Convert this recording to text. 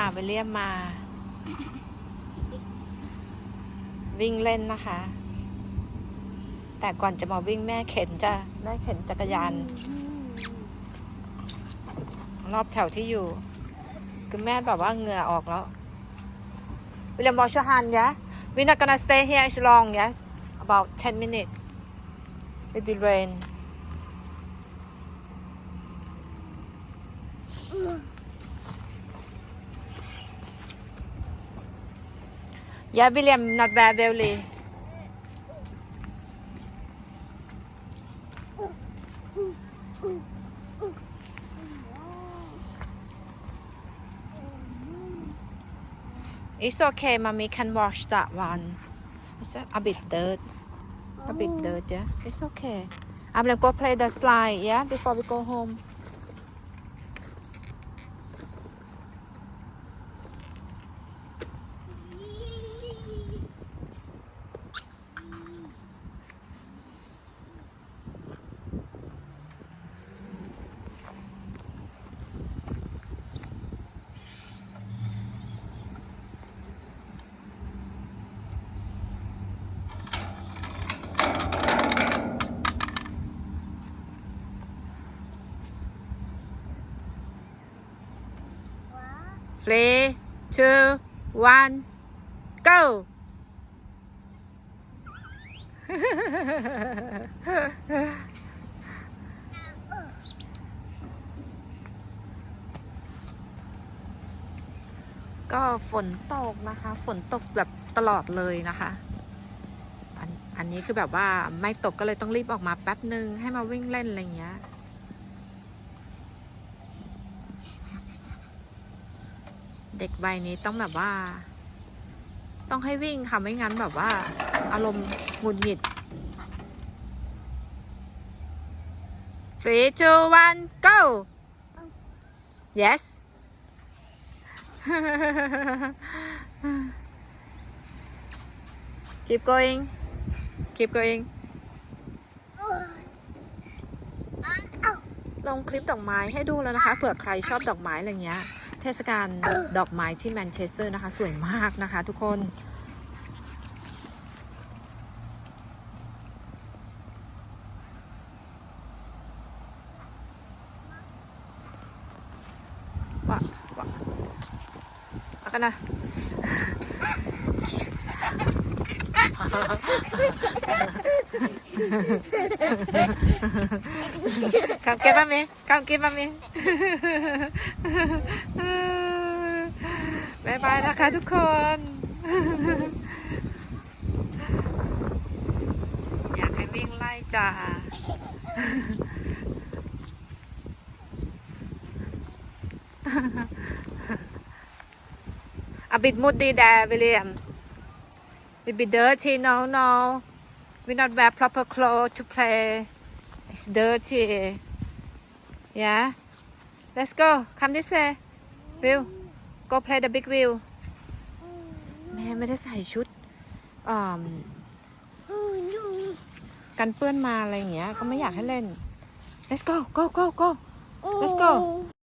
พาวิลเลียมมา วิ่งเล่นนะคะ แต่ก่อนจะมาวิ่งแม่เข็นจะแม่เข็นจักรยาน รอบแถวที่อยู่ คือแม่แบบว่าเหงื่อออกแล้ววิลเลียม wash your hand yeah we're not gonna stay here as long yes about 10 minutes maybe rain yeah William not bad really It's okay, mommy can wash that one. It's a, a bit dirt. A bit oh. dirt, yeah. It's okay. I'm gonna go play the slide, yeah, before we go home. Three, two, one, go! ก็ฝนตกนะคะ ฝนตกแบบตลอดเลยนะคะอันนี้คือแบบว่าไม่ตกก็เลยต้องรีบออกมาแป๊บหนึ่งให้มาวิ่งเล่นอะไรอย่างเงี้ย เด็กวัยนี้ต้องแบบว่า ต้องให้วิ่งค่ะไม่งั้นแบบว่า อารมณ์หงุดหงิด three two one go yes keep going keep going ลงคลิปดอกไม้ให้ดูแล้วนะคะเผื่อใครชอบดอกไม้อะไรเงี้ย ทศกาลดอกไม้ที่แมนเชสเตอร์นะคะ สวยมากนะคะทุกคนวะวะเอากันนะ ขำเก็บบ้า mommy. ำเก็บบ้ mommy. บายบายนะคะทุกคน อยากให้วิ่งไล่จ่าอบิดมุดดีแดวิลเลียม A bit dirty. No, no. We not wear proper clothes to play. It's dirty. Yeah. Let's go. Come this way. Will. Go play the big wheel. แม่ไม่ได้ใส่ชุดอ่ากันเปื้อนมาอะไรอย่างเงี้ย ก็ไม่อยากให้เล่น Let's go. Go, go, go. Let's go.